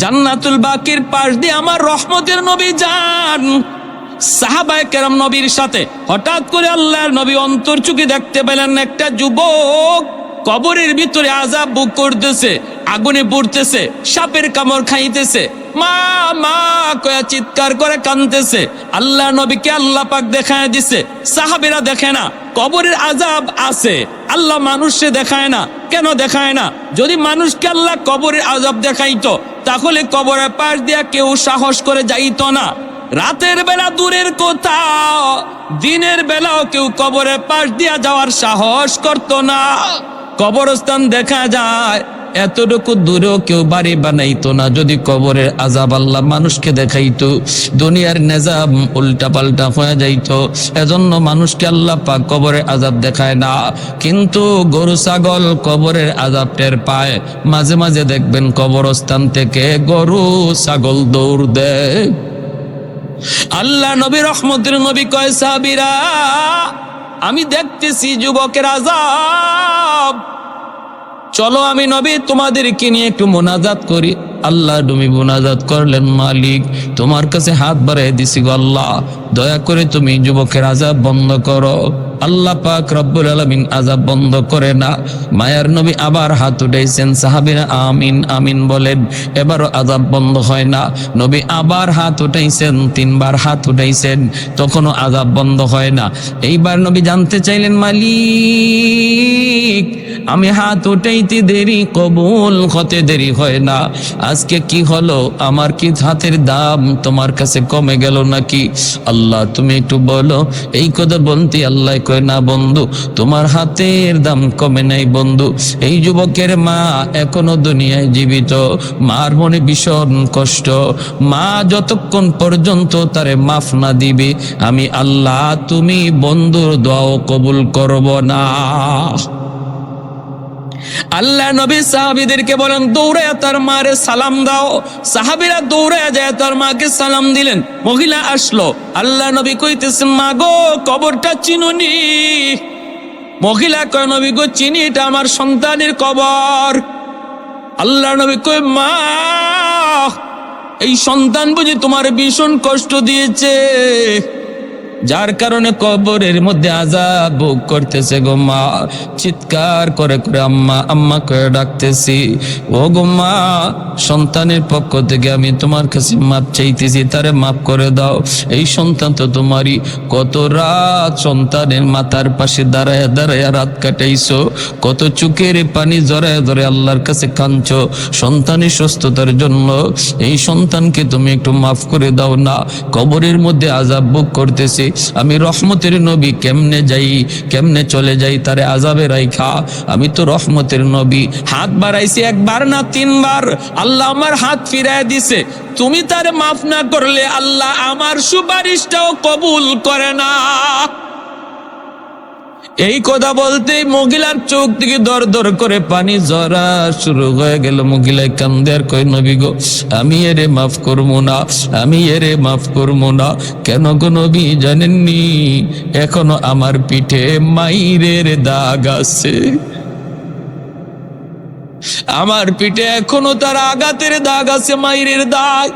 জান্নাতুল বাকির পাশ দিয়ে আমার রহমতের নবী যান। সাহাবায় কেরাম নবীর সাথে হঠাৎ করে আল্লাহর নবী অন্তর চুকি দেখতে পেলেন একটা যুবক। কবরের ভিতরে আজাব বুক করতেছে, আগুনে পড়তেছে, সাপের কামড় খাইতেছে। মা মা, কয়া চিৎকার করে কানতেছে আল্লাহ নবীকে আল্লাহ পাক দেখায় দিছে, সাহাবেরা দেখে না, কবরের আজাব আছে। আল্লাহ মানুষে দেখায় না, কেন দেখায় না? যদি মানুষকে আল্লাহ কবরের আজাব দেখাইতো তাহলে কবরের পাশ দিয়া কেউ সাহস করে যাইত না। রাতের বেলা দূরের কোথাও, দিনের বেলাও কেউ কবরের পাশ দিয়া যাওয়ার সাহস করত না। কবরস্থান দেখা যায় এতটুকু দূরেও কেউ বাড়ি বানাইতো না, যদি কবরের আজাব আল্লাহ মানুষকে দেখাইতো, দুনিয়ার নেজাম উল্টা পাল্টা হয়ে যাইতো, এজন্য মানুষকে আল্লাহ পাক কবরের আজাব দেখায় না। কিন্তু গরু, ছাগল কবরের আজাব টের পায়। মাঝে মাঝে দেখবেন কবরস্থান থেকে গরু, ছাগল দৌড় দেয়। আল্লাহ নবী রহমতের নবী কয় সাবিরা আমি দেখতেছি যুবকের আজাব চলো আমি নবী, তোমাদেরকে নিয়ে একটু মোনাজাত করি। আল্লাহ তুমি মোনাজাত করলেন মালিক, তোমার কাছে হাত বাড়াই দিছি গো আল্লাহ। দয়া করে তুমি যুবকের আজাব বন্ধ করো। আল্লাহ পাক রব্বুল আলমিন আজাব বন্ধ করে না। মায়ার নবী আবার হাত উঠাইছেন, সাহাবিরা আমিন আমিন বলেন, এবারও আজাব বন্ধ হয় না। নবী আবার হাত উঠাইছেন, তিনবার হাত উঠাইছেন, তখনও আজাব বন্ধ হয় না। এইবার নবী জানতে চাইলেন, মালিক, আমি হাত উঠাইতে দেরি, কবুল হতে দেরি হয় না। আজকে কি হলো? আমার কি হাতের দাম তোমার কাছে কমে গেল নাকি? আল্লাহ, তুমি একটু বলো। এই কথা বলতে আল্লাহ কয়, না বন্ধু, তোমার হাতের দাম কমে নাই বন্ধু। এই যুবকের মা এখনও দুনিয়ায় জীবিত। মার মনে ভীষণ কষ্ট। মা যতক্ষণ পর্যন্ত তারে মাফ না দিবে, আমি আল্লাহ, তুমি বন্ধুর দোয়াও কবুল করব না। আল্লাহ নবী সাহাবিদেরকে বলেন দৌড়ে তার মারে সালাম দাও। সাহাবিরা দৌড়ে যায়, তার মাকে সালাম দিলেন। মহিলা আসলো। আল্লাহ নবী কইতেছেন, মা গো, কবরটা চিনুনি। মহিলা কয়, নবী গো চিনি এটা আমার সন্তানের কবর। আল্লাহ নবী কয়, মা, এই সন্তান বুঝি তোমার ভীষণ কষ্ট দিয়েছে। যার কারণে কবরের মধ্যে আজাব ভোগ করতেছে গো মা। চিৎকার করে করে আম্মা আম্মা করে ডাকতেছি, ও গো মা, সন্তানের পক্ষ থেকে আমি তোমার কাছে মাপ চাইতেছি, তারে মাপ করে দাও। এই সন্তান তো তোমারই। কত রাত সন্তানের মাথার পাশে দাঁড়ায় দাঁড়ায় রাত কাটাইছো। কত চুকের পানি জড়ায় ধরে আল্লাহর কাছে কাঁদছো। সন্তানের সুস্থতার জন্য এই সন্তানকে তুমি একটু মাফ করে দাও না। কবরের মধ্যে আজাব ভোগ করতেছি। আমি রহমতের নবী কেমনে যাই, কেমনে চলে যাই তারে আজাবে রাইখা। আমি তো রহমতের নবী। হাত বাড়াইছি একবার না তিনবার। আল্লাহ আমার হাত ফিরায় দিছে। তুমি তার মাফ না করলে আল্লাহ আমার সুপারিশটাও কবুল করে না। এই কথা বলতে মহিলার চোখ থেকে দর দর করে পানি জরা শুরু হয়ে গেল। মহিলায় কান্দে আর কই নবী গো, আমি এরে মাফ করব না, আমি এরে মাফ করব না। কেন গো নবী জানেননি? এখনও আমার পিঠে মাইরের দাগ আছে। আমার পিঠে এখনও তার আঘাতের দাগ আছে, মাইরের দাগ।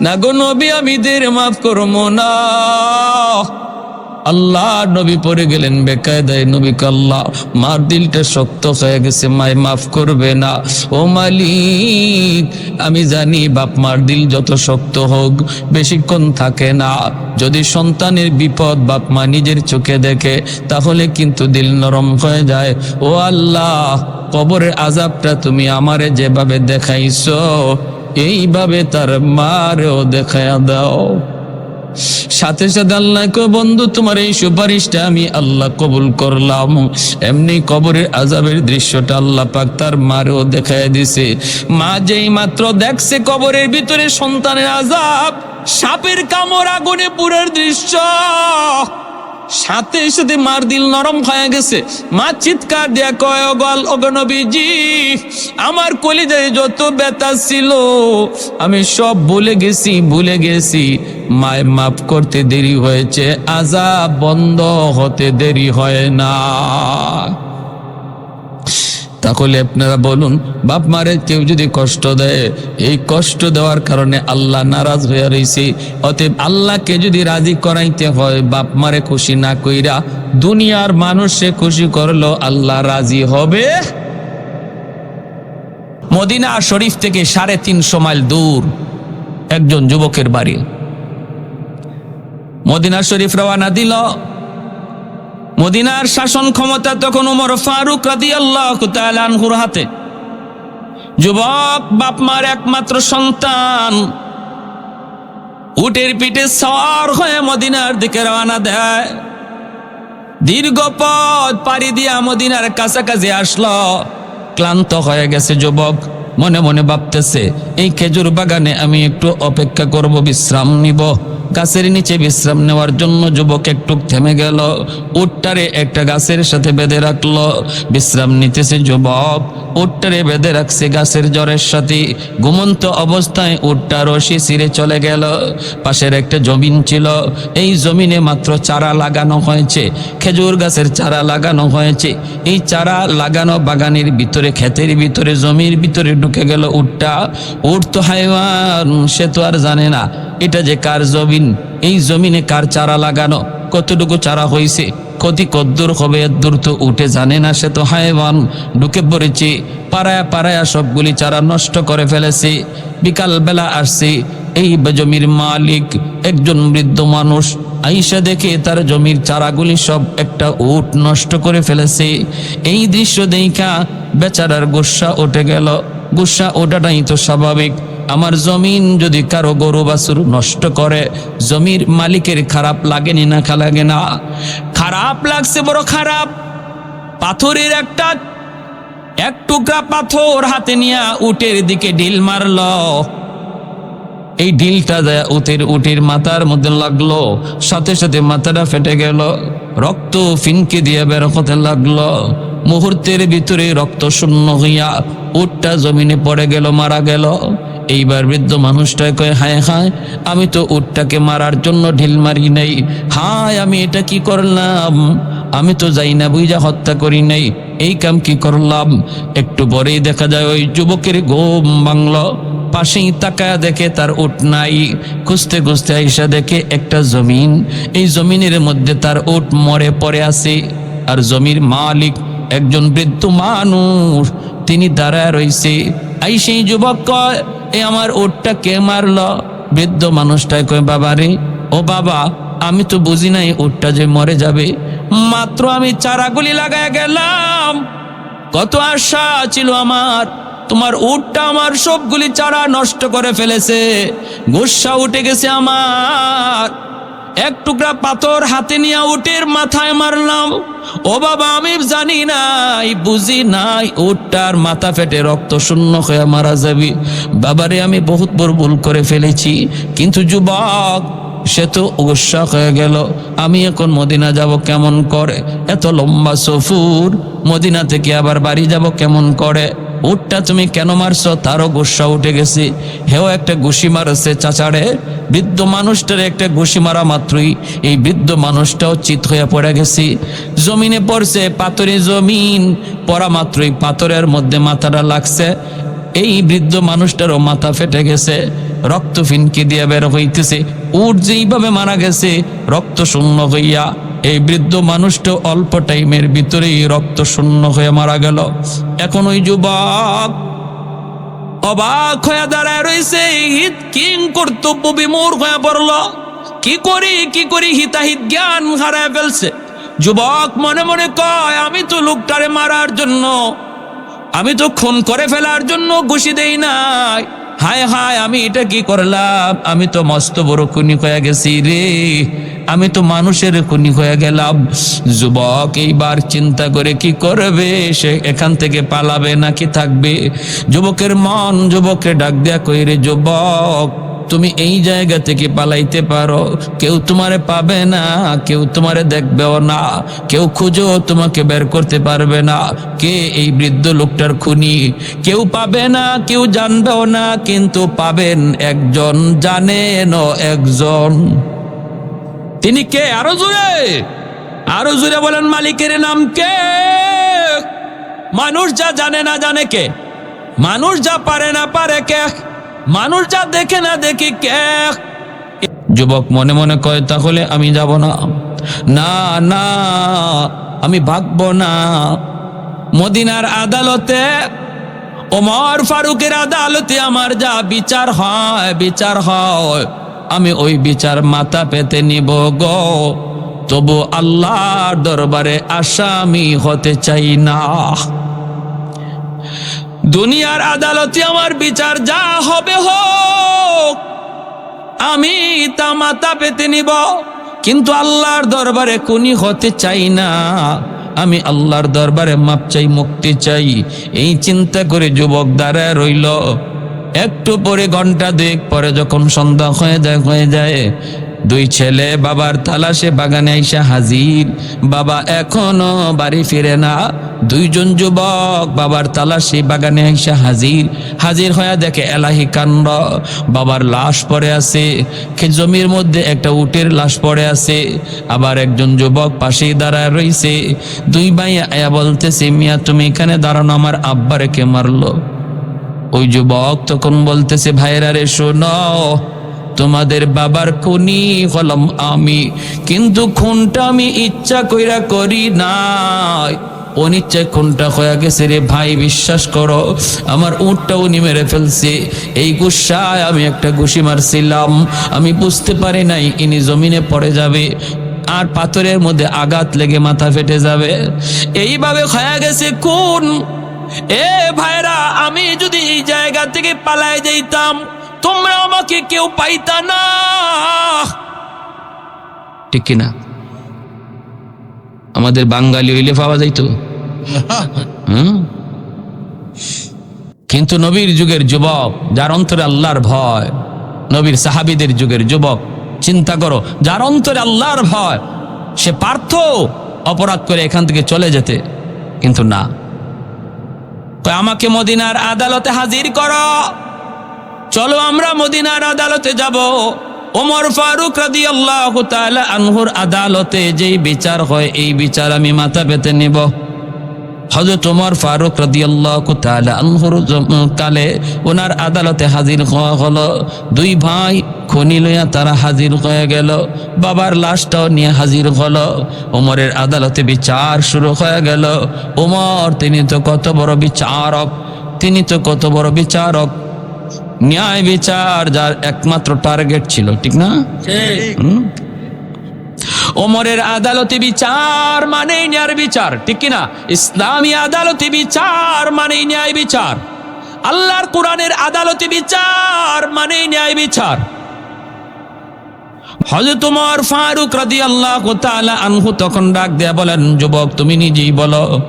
না গো নবী, আমি দের মাফ করব না। আল্লাহ নবী পড়ে গেলেন বেকায়দায়, নবী আল্লাহ, মার দিলটা শক্ত হয়ে গেছে, মায় মাফ করবে না। ও মালিক, আমি জানি বাপ মার দিল যত শক্ত হোক, বেশিক্ষণ থাকে না। যদি সন্তানের বিপদ বাপ মা নিজের চোখে দেখে, তাহলে কিন্তু দিল নরম হয়ে যায়। ও আল্লাহ, কবরের আজাবটা তুমি আমারে যেভাবে দেখাইছো, এইভাবে তার মারেও দেখায়া দাও। সাথে সাথে আল্লাহ বন্ধু, তোমার এই সুপারিশটা আমি আল্লাহ কবুল করলাম। এমনি কবরের আজাবের দৃশ্যটা আল্লাহ পাক তার মারেও দেখায় দিছে। মা যেই মাত্র দেখছে কবরের ভিতরে সন্তানের আজাব সাপের কামড় আগুনে পুরের দৃশ্য। সাথে সাথে মার দিল নরম হয়ে গেছে। মা চিৎকার দেয়া কয় গল অগনবীজি আমার কলিজায় যত ব্যথা ছিল, আমি সব ভুলে গেছি ভুলে গেছি। মায় মাফ করতে দেরি হয়েছে আজা বন্ধ হতে দেরি হয় না। তাহলে আপনারা বলুন, বাপ মারে কেউ যদি কষ্ট দেয়, এই কষ্ট দেওয়ার কারণে আল্লাহ নারাজ হয়ে রয়েছে অতএব আল্লাহকে যদি রাজি করাইতে হয়, বাপ মারে খুশি না কইরা দুনিয়ার মানুষে খুশি করল, আল্লাহ রাজি হবে। মদিনা শরীফ থেকে সাড়ে তিনশো মাইল দূর একজন যুবকের বাড়ি। মদিনা শরীফ রওয়ানা দিল। মদিনার শাসন ক্ষমতা তখন উমর ফারুক রাদি আল্লাহ আনহুর হাতে। যুবক, বাপ মার একমাত্র সন্তান। উটের পিঠে সওয়ার হয়ে মদিনার দিকে রওনা দেয়। দীর্ঘ পথ পাড়ি দিয়া মদিনার কাছাকাছি আসলো। ক্লান্ত হয়ে গেছে যুবক। মনে মনে ভাবতেছে, এই খেজুর বাগানে আমি একটু অপেক্ষা করব, বিশ্রাম নিব। গাছের নিচে বিশ্রাম নেওয়ার জন্য যুবক একটু থেমে গেল। উটটারে একটা গাছের সাথে বেঁধে রাখল। বিশ্রাম নিতেছে যুবক। উটটারে বেঁধে রাখছে গাছের জ্বরের সাথে। ঘুমন্ত অবস্থায় উটটা রশি ছিঁড়ে চলে গেল। পাশের একটা জমিন ছিল। এই জমিনে মাত্র চারা লাগানো হয়েছে। খেজুর গাছের চারা লাগানো হয়েছে। এই চারা লাগানো বাগানের ভিতরে, ক্ষেতের ভিতরে, জমির ভিতরে ঢুকে গেল উটটা। উট তো হাইওয়ান, সে তো আর জানে না। এটা যে কার জমিন? এই জমিনে কার চারা লাগানো? কতটুকু চারা হয়েছে ক্ষতি কদ্দূর হবে, এদ্দূর তো উঠে জানে না সে তো হায়বান ঢুকে পড়েছে, পাড়ায়া পাড়ায়া সবগুলি চারা নষ্ট করে ফেলেছে। বিকালবেলা আসছে, এই জমির মালিক একজন বৃদ্ধ মানুষ। আইসা দেখে তার জমির চারাগুলি সব একটা উট নষ্ট করে ফেলেছে। এই দৃশ্য দেখা বেচারার গুসা উঠে গেল। গুসা ওঠাটাই তো স্বাভাবিক। আমার জমিন যদি কারও গরু বাছুর নষ্ট করে, জমির মালিকের খারাপ লাগেনি না লাগে না। খারাপ লাগছে, বড় খারাপ। পাথরের একটা, এক টুকরা পাথর হাতে নিয়ে উটের দিকে ঢিল মারল। এই ঢিলটা দেয়া উটের উটের মাথার মধ্যে লাগল। সাথে সাথে মাথাটা ফেটে গেল। রক্ত ফিনকে দিয়ে বের হতে লাগল। মুহূর্তের ভিতরে রক্ত শূন্য হইয়া উটটা জমিনে পড়ে গেল, মারা গেল। এইবার বৃদ্ধ মানুষটা কয়, হায় হায়, আমি তো উটটাকে মারার জন্য ঢিল মারি নাই। হায়, আমি এটা কি করলাম? আমি তো যাই না বুঝা হত্যা করি নাই। এই কাম কি করলাম? একটু পরেই দেখা যায় ওই যুবকের ঘুম বাংলো পাশেই তাকায়া দেখে তার উট নাই। খুঁজতে খুঁজতে আইসা দেখে একটা জমিন। এই জমিনের মধ্যে তার উট মরে পড়ে আছে। আর জমির মালিক একজন বৃদ্ধ মানুষ। তিনি দাঁড়ায় রইছে। আই সেই যুবক এ আমার ওটটা কে মারল? বৃদ্ধ মানুষটাই কয়, বাবা রে, ও বাবা, আমি তো বুঝি নাই ওটটা যে মরে যাবে। মাত্র আমি চারাগুলি লাগায় গেলাম। কত আশা ছিল আমার, তোমার উটটা আমার সবগুলি চারা নষ্ট করে ফেলেছে। গুসা উঠে গেছে আমার। এক টুকরা পাথর হাতে নিয়ে উটের মাথায় মারলাম। ও বাবা, আমি জানি নাই, বুঝি নাই, উটটার মাথা ফেটে রক্ত শূন্য হয়ে মারা যাবি। বাবারে, আমি বহুত বড় ভুল করে ফেলেছি। কিন্তু যুবক, সে তো গুসা হয়ে গেল। আমি এখন মদিনা যাব কেমন করে? এত লম্বা সফুর মদিনা থেকে আবার বাড়ি যাব কেমন করে? উটটা তুমি কেন মারছো? তারও গুসা উঠে গেছে। হেও একটা ঘুষি মারছে, চাচারে। বৃদ্ধ মানুষটার একটা ঘুষি মারা মাত্রই। এই বৃদ্ধ মানুষটাও চিত হয়ে পড়ে গেছে। জমিনে পড়ছে পাথরে জমিন। পড়া মাত্রই পাথরের মধ্যে মাথাটা লাগছে। এই বৃদ্ধ মানুষটারও মাথা ফেটে গেছে। রক্ত ফিনকি দিয়ে বের হইতেছে। উট যেইভাবে মারা গেছে, রক্ত শূন্য হইয়া এই বৃদ্ধ মানুষটা অল্প টাইমের ভিতরেই রক্ত শূন্য হয়ে মারা গেল। এখন ওই যুবক অবাক হয়ে দাঁড়ায় রয়েছে হিত কিং কর্তব্য বিমূর হয়ে পড়ল। কি করি কি করি, হিতাহিত জ্ঞান হারায় ফেলছে। যুবক মনে মনে কয়, আমি তো লোকটারে মারার জন্য, আমি তো খুন করে ফেলার জন্য ঘুষি দেই নাই। হায় হায়, আমি এটা কি করলাম? আমি তো মস্ত বড় খুনি হয়ে গেছি রে। আমি তো মানুষের খুনি হয়ে গেলাম। যুবক এইবার চিন্তা করে কি করবে? সে এখান থেকে পালাবে নাকি থাকবে? যুবকের মন যুবককে ডাক দেয়া কই রে যুবক? তুমি এই জায়গা থেকে পালাইতে পারো। কেউ তোমারে পাবে না, কেউ তোমারে দেখবেও না। কেউ খুঁজো তোমাকে বের করতে পারবে না। কে এই বৃদ্ধ লোকটার খুনি? কেউ পাবে না, কেউ জানবেও না, কিন্তু পাবেন একজন জানেন একজন। তিনি কে? আরও জোরে। আরও জোরে বলেন, মালিকের নাম কে? মানুষ যা জানে না জানে কে। মানুষ যা পারে না পারে কে। মানুষ যা দেখে না দেখি কে। যুবক মনে মনে কয়, তাহলে আমি যাব না। না না, আমি ভাগবো না। মদিনার আদালতে ওমর ফারুকের আদালতে আমার যা বিচার হয় বিচার হয়। আমি ওই বিচার মাথা পেতে নিব গো। তবু আল্লাহর দরবারে আসামি হতে চাই না। দুনিয়ার আদালতে আমার বিচার যা হবে হোক, আমি তা মাথা পেতে নিব। কিন্তু আল্লাহর দরবারে কোনি হতে চাই না। আমি আল্লাহর দরবারে মাপ চাই, মুক্তি চাই। এই চিন্তা করে যুবক দাঁড়ায় রইল। একটু পরে ঘণ্টা দুয়েক পরে যখন সন্ধ্যা হয়ে যায় হয়ে যায়, দুই ছেলে বাবার তালাশে বাগানে আইসা হাজির। বাবা এখনও বাড়ি ফিরে না। দুইজন যুবক বাবার তালাশে বাগানে আইসা হাজির। হাজির হয়ে দেখে এলাহি কাণ্ড। বাবার লাশ পড়ে আছে। জমির মধ্যে একটা উটের লাশ পড়ে আছে। আবার একজন যুবক পাশেই দাঁড়ায় রইছে। দুই ভাই আয়া বলতেছে, মিয়া, তুমি এখানে দাঁড়ানো, আমার আব্বারে কে মারলো? ওই যুবক তখন বলতেছে ভাইরা রে, শোনো, তোমাদের বাবার খুনি হলাম আমি, কিন্তু খুনটা আমি ইচ্ছা কইরা করি নাই। অনিচ্ছায় খুনটা হয়ে গেছে রে, ভাই, বিশ্বাস করো, আমার উটটা উনি মেরে ফেলছে। এই গুসায় আমি একটা ঘুষি মারছিলাম, আমি বুঝতে পারি নাই ইনি জমিনে পড়ে যাবে আর পাথরের মধ্যে আঘাত লেগে মাথা ফেটে যাবে। এইভাবে হয়ে গেছে কোন এ ভাইরা, আমি যদি এই জায়গা থেকে পালায় যাইতাম, তোমরা আমাকে কেউ পাইতা না। ঠিক কিনা? আমাদের বাঙালি হইলে পাওয়া যাইতো? কিন্তু নবীর যুগের যুবক, যার অন্তরে আল্লাহর ভয়, নবীর সাহাবিদের যুগের যুবক, চিন্তা করো, যার অন্তরে আল্লাহর ভয়, সে পার্থ অপরাধ করে এখান থেকে চলে যেতে। কিন্তু না। আমাকে মদিনার আদালতে হাজির কর। চলো আমরা মদিনার আদালতে যাব। ওমর ফারুক রাদি আল্লাহ আনহুর আদালতে যেই বিচার হয়, এই বিচার আমি মাথা পেতে নেব। হজরত ওমর ফারুক রাদি আল্লাহ আনহুর কালে ওনার আদালতে হাজির হওয়া হলো। দুই ভাই খনি লইয়া তারা হাজির হয়ে গেল। বাবার লাশটাও নিয়ে হাজির হলো। ওমরের আদালতে বিচার শুরু হয়ে গেল। ওমর তিনি তো কত বড় বিচারক তিনি তো কত বড় বিচারক। ন্যায় বিচার যার একমাত্র টার্গেট ছিল ঠিক না? ওমরের আদালতে বিচার মানে ন্যায় বিচার, ঠিক কিনা? ইসলামী আদালতে বিচার মানে ন্যায় বিচার। আল্লাহর কোরআনের আদালতে বিচার মানে ন্যায় বিচার। হযরত ওমর ফারুক রাদিয়াল্লাহু তাআলা আনহু তখন ডাক দেয়া বলেন, যুবক, তুমি নিজেই বলো,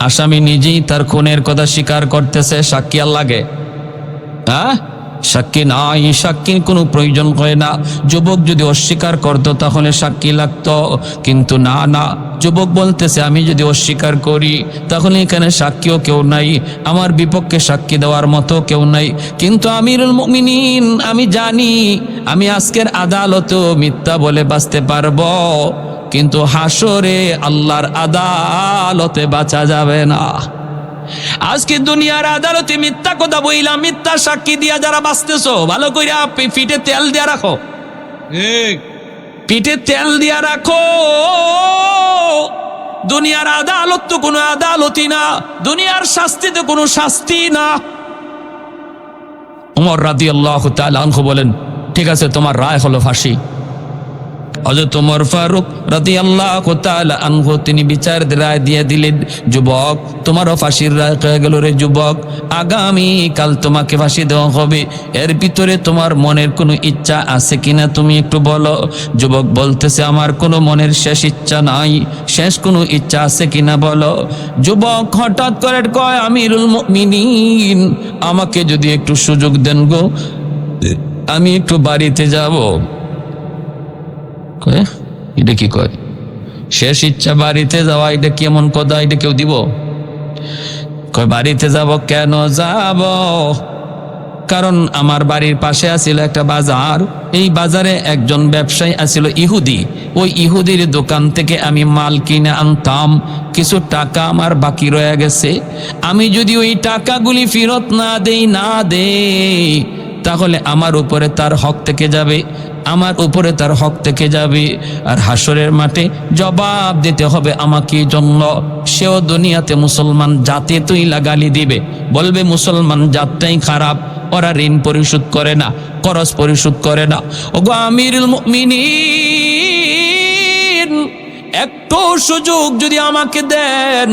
আসামি নিজেই তার খুনের কথা স্বীকার করতেছে, সাক্ষী লাগে হ্যাঁ? সাক্ষী নাই, সাক্ষীর কোনো প্রয়োজন হয় না। যুবক যদি অস্বীকার করতো, তাহলে সাক্ষী লাগতো। কিন্তু না না, যুবক বলতেছে, আমি যদি অস্বীকার করি, তাহলে এখানে সাক্ষীও কেউ নাই। আমার বিপক্ষে সাক্ষী দেওয়ার মতো কেউ নাই। কিন্তু আমিরুল মুমিনিন, আমি জানি, আমি আজকের আদালতও মিথ্যা বলে বাঁচতে পারব। কিন্তু হাসরে আল্লাহর আদালতে বাঁচা যাবে না। আজকে দুনিয়ার আদালতে মিথ্যা কথা বইলাম মিথ্যা সাক্ষী দিয়া যারা বাঁচতেছ ভালো করে পিঠে তেল দিয়া রাখো। পিঠে তেল দিয়া রাখো। দুনিয়ার আদালত তো কোনো আদালতই না দুনিয়ার শাস্তি তো কোনো শাস্তি না। উমর রাদি আল্লাহ বলেন ঠিক আছে তোমার রায় হলো ফাঁসি। হজরত ওমর ফারুক রাদি আল্লাহ আনহু, তিনি বিচার রায় দিয়ে দিলেন, যুবক, তোমারও ফাঁসির রায় হয়ে গেল রে যুবক। আগামী কাল তোমাকে ফাঁসি দেওয়া হবে। এর ভিতরে তোমার মনের কোনো ইচ্ছা আছে কিনা তুমি একটু বলো? যুবক বলতেছে, আমার কোনো মনের শেষ ইচ্ছা নাই। শেষ কোনো ইচ্ছা আছে কিনা বলো? যুবক হঠাৎ করে কয়, আমিরুল মুমিনিন, আমাকে যদি একটু সুযোগ দেন গো। আমি একটু বাড়িতে যাব। এটা কি কয়? শেষ ইচ্ছা বাড়িতে যাওয়া, এটা কেমন কথা? এটা কেউ দিব? কয়, বাড়িতে যাব কেন যাব? কারণ আমার বাড়ির পাশে আছিল একটা বাজার। এই বাজারে একজন ব্যবসায়ী আছিল ইহুদি। ওই ইহুদির দোকান থেকে আমি মাল কিনে আনতাম। কিছু টাকা আমার বাকি রয়ে গেছে। আমি যদি ওই টাকাগুলি ফেরত না দেই না দেই, তাহলে আমার উপরে তার হক থেকে যাবে। আমার উপরে তার হক থেকে যাবে আর হাসরের মাঠে জবাব দিতে হবে আমাকে জন্য। সেও দুনিয়াতে মুসলমান জাতে তুই লাগালি দিবে। বলবে, মুসলমান জাতটাই খারাপ, ওরা ঋণ পরিশোধ করে না করজ পরিশোধ করে না। ওগো আমিরুল মুমিনিন, একটু সুযোগ যদি আমাকে দেন,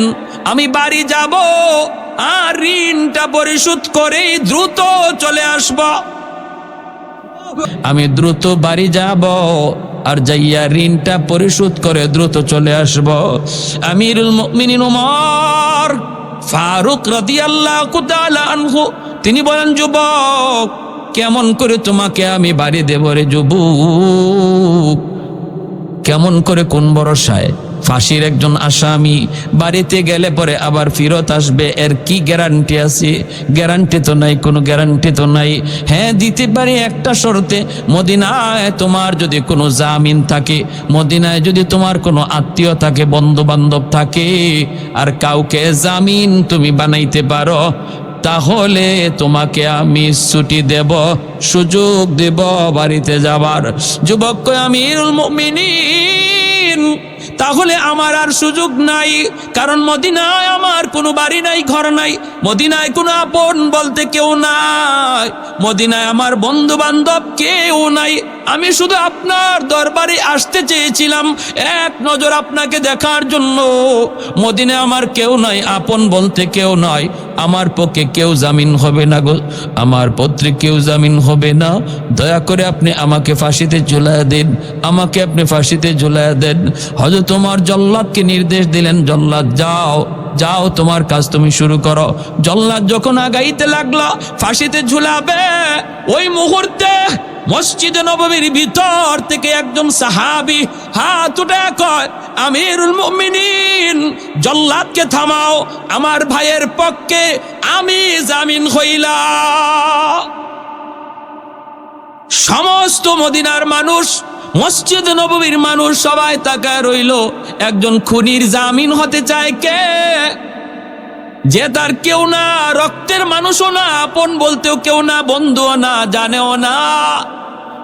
আমি বাড়ি যাব আর ঋণটা পরিশোধ করেই দ্রুত চলে আসব। আমি দ্রুত বাড়ি যাব আর যাইয়া ঋণটা পরিশোধ করে দ্রুত চলে আসব। আমিরুল উমর, ফারুক রাদিয়াল্লাহু তাআলা আনহু, তিনি বলেন, যুবক, কেমন করে তোমাকে আমি বাড়ি দেব রে যুবক? কেমন করে কোন ভরসায়? ফাঁসির একজন আসামি বাড়িতে গেলে পরে আবার ফিরত আসবে, এর কি গ্যারান্টি আছে? গ্যারান্টি তো নাই, কোনো গ্যারান্টি তো নাই। হ্যাঁ দিতে পারি একটা শর্তে, মদিনায় তোমার যদি কোনো জামিন থাকে, মদিনায় যদি তোমার কোনো আত্মীয় থাকে বন্ধু বান্ধব থাকে, আর কাউকে জামিন তুমি বানাইতে পারো, তাহলে তোমাকে আমি ছুটি দেব, সুযোগ দেব বাড়িতে যাবার। যুবক কয়, আমিরুল মুমিনিন। তাহলে আমার আর সুযোগ নাই। কারণ মদিনায় আমার কোনো বাড়ি নাই, ঘর নাই। মদিনায় কোনো আপন বলতে কেউ নাই। মদিনায় আমার বন্ধু বান্ধব কেউ নাই। আমি শুধু আপনার দরবারে আসতে চেয়েছিলাম। এক নজর আপনাকে দেখার জন্য। মদিনে আমার কেউ নাই, আপন বলতে কেউ নয় আমার পক্ষে কেউ জামিন হবে না গো। আমার পত্রে কেউ জামিন হবে না। দয়া করে আপনি আমাকে ফাঁসিতে ঝুলায় দিন। আমাকে আপনি ফাঁসিতে ঝুলায় দেন। হয়তো তোমার জল্লাদকে নির্দেশ দিলেন, জল্লাদ, যাও যাও, তোমার কাজ তুমি শুরু করো। জল্লাদ যখন আগাইতে লাগল, ফাঁসিতে ঝুলাবে। ওই মুহূর্তে মসজিদে নবমীর ভিতর থেকে একজন সাহাবি, হাত উঠে কয়, আমিরুল মুমিনিন, জল্লাদকে থামাও, আমার ভাইয়ের পক্ষে আমি জামিন হইলা সমস্ত মদিনার মানুষ, মসজিদ নববীর মানুষ সবাই তাকায় রইল, একজন খুনির জামিন হতে চায় কে? যে তার কেউ না, রক্তের মানুষও না, আপন বলতেও কেউ না, বন্ধুও না, জানেও না।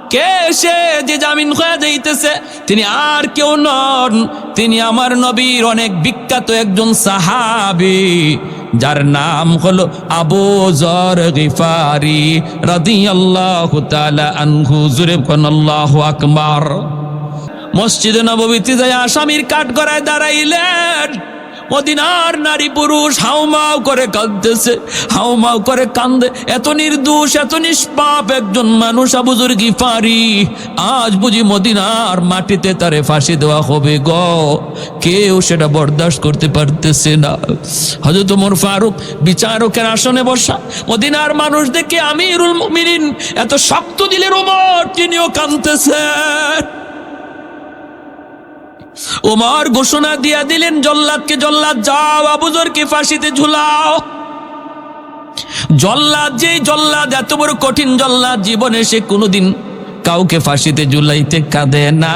কে সে যে জামিন হয়ে যাইতেছে তিনি আর কেউ নন। তিনি আমার নবীর অনেক বিখ্যাত একজন সাহাবি, যার নাম হলো আবু জর গিফারি রাদিয়াল্লাহু তাআলা আনহু। জুরে আল্লাহু আকবার। মসজিদে নববীতে যায় আসামির কাঠ গড়ায় দাঁড়াইলেন। মদিনার নারী পুরুষ হাউমাউ করে কাঁদতেছে হাউমাউ করে কান্দে। এত নির্দোষ, এত নিষ্পাপ একজন মানুষ আবুজুর গিফারি। আজ বুঝি মদিনার মাটিতে তারে ফাঁসি দেওয়া হবে গ। কেউ সেটা বরদাস্ত করতে পারতেছে না। হজরত ওমর ফারুক বিচারকের আসনে বসা, মদিনার মানুষ দেখে আমিরুল মুমিনিন এত শক্ত দিলের ওমর, তিনিও কাঁদতেছেন। ওমর ঘোষণা দিয়া দিলেন, জল্লাদকে জল্লাদ যাও, আবুজরকে ফাঁসিতে ঝুলাও। জল্লাদ যে জল্লাদ, এত বড় কঠিন জল্লাদ, জীবনে সে কোনোদিন কাউকে ফাঁসিতে ঝুলাইতে কাঁদে না।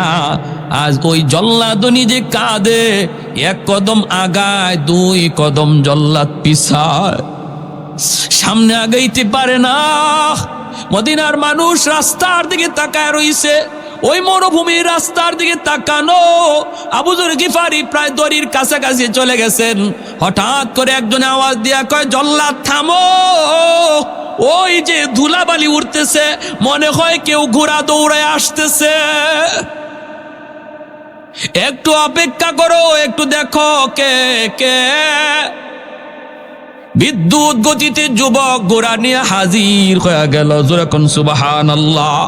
আজ ওই জল্লাদনি যে কাঁদে, এক কদম আগায়, দুই কদম জল্লাদ পিছায়। সামনে আগাইতে পারে না। মদিনার মানুষ রাস্তার দিকে তাকায় রইছে। ওই মরুভূমির রাস্তার দিকে তাকানো। আবুজুর গিফারি প্রায় দড়ির কাছাকাছি চলে গেছেন। হঠাৎ করে একজনে আওয়াজ দিয়া কয়, জল্লা, থামো। ওই যে ধুলাবালি উঠতেছে মনে হয় কেউ ঘোড়া দৌড়ায় আসতেছে। একটু অপেক্ষা করো, একটু দেখো কে কে। বিদ্যুৎ গতিতে যুবক ঘোড়া নিয়ে হাজির হয়ে গেল। যেরকম সুবাহান আল্লাহ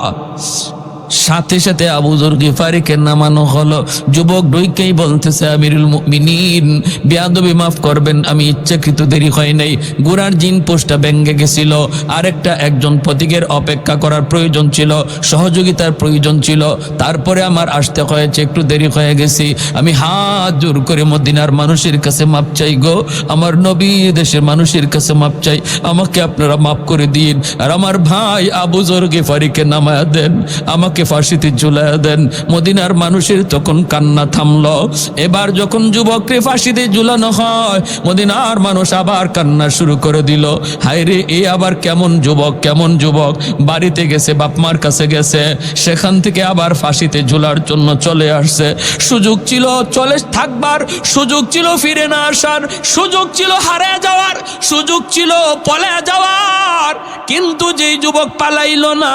সাথে সাথে আবুজুর গিফারিকে নামানো হলো। যুবক ডইকেই বলতেছে, আমিরুল মুমিনিন, বেয়াদবি মাফ করবেন, আমি ইচ্ছাকৃত দেরি হয় নাই। গুড়ার জিন পোস্টটা ব্যঙ্গে গেছিল। আরেকটা একজন প্রতীকের অপেক্ষা করার প্রয়োজন ছিল, সহযোগিতার প্রয়োজন ছিল। তারপরে আমার আসতে হয়েছে, একটু দেরি হয়ে গেছি। আমি হাত জোর করে মদিনার মানুষের কাছে মাপ চাই গো। আমার নবী দেশের মানুষের কাছে মাপ চাই। আমাকে আপনারা মাফ করে দিন। আর আমার ভাই আবু জর গেফারিকে নামায়া দেন। আমাকে ফাঁসিতে ঝুলাইয়া দেন, মদিনার মানুষের তখন কান্না থামলো। এবার যখন যুবককে ফাঁসিতে ঝুলানো হয়, মদিনার মানুষ আবার কান্না শুরু করে দিল। হায়রে, এ আবার কেমন যুবক কেমন যুবক? বাড়িতে গেছে বাপমার কাছে গেছে, সেখান থেকে আবার ফাঁসিতে ঝুলার জন্য চলে আসছে। সুযোগ ছিল চলে থাকবার, সুযোগ ছিল ফিরে না আসার, সুযোগ ছিল হারে যাওয়ার, সুযোগ ছিল পলে যাওয়ার। কিন্তু যেই যুবক পালাইলো না,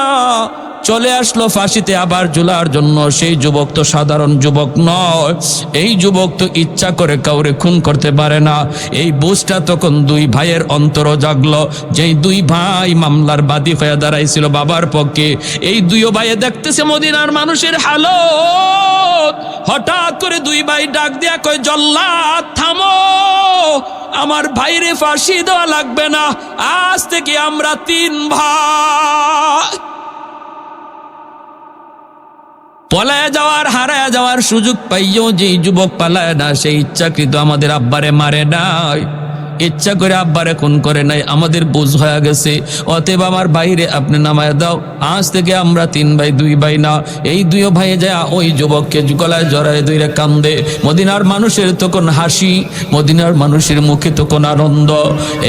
চলে আসলো ফাঁসিতে আবার ঝুলার জন্য, সেই যুবক তো সাধারণ যুবক নয়। এই যুবক তো ইচ্ছা করে কাউরে খুন করতে পারে না। এই বুঝটা তখন দুই ভাইয়ের অন্তর জাগলো, যেই দুই ভাই মামলার বাদী হয়ে দাঁড়াইছিল বাবার পক্ষে। এই দুই ভাইয়ে দেখতেছে মদিনার মানুষের হালত। হঠাৎ করে দুই ভাই ডাক দিয়া কয় জল্লাদ থামো। আমার ভাইরে ফাঁসি দেওয়া লাগবে না। আজ থেকে আমরা তিন ভাই। পলায় যাওয়ার, হারায় যাওয়ার সুযোগ পাইও যে যুবক পালায় না, সেই ইচ্ছাকৃত আমাদের আব্বারে মারে নাই। ইচ্ছা করে আব্বারে খুন করে নাই, আমাদের বোঝ হয়ে গেছে। অতএব আমার বাইরে আপনি নামায় দাও। আজ থেকে আমরা তিন ভাই, দুই ভাই না, এই দুই ভাই যায়, ওই যুবককে গলায় জড়ায় দুইরে কান্দে। মদিনার মানুষের তখন হাসি, মদিনার মানুষের মুখে তখন আনন্দ।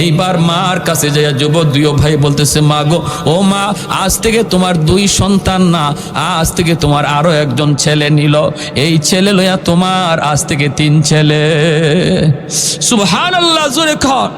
এইবার মার কাছে যায় যুবক, দুই ভাই বলতেছে, মা গো, ও মা, আজ থেকে তোমার দুই সন্তান না, আজ থেকে তোমার আরও একজন ছেলে নিল। এই ছেলে লইয়া তোমার আজ থেকে তিন ছেলে। সুবহানাল্লাহ, জোরে কর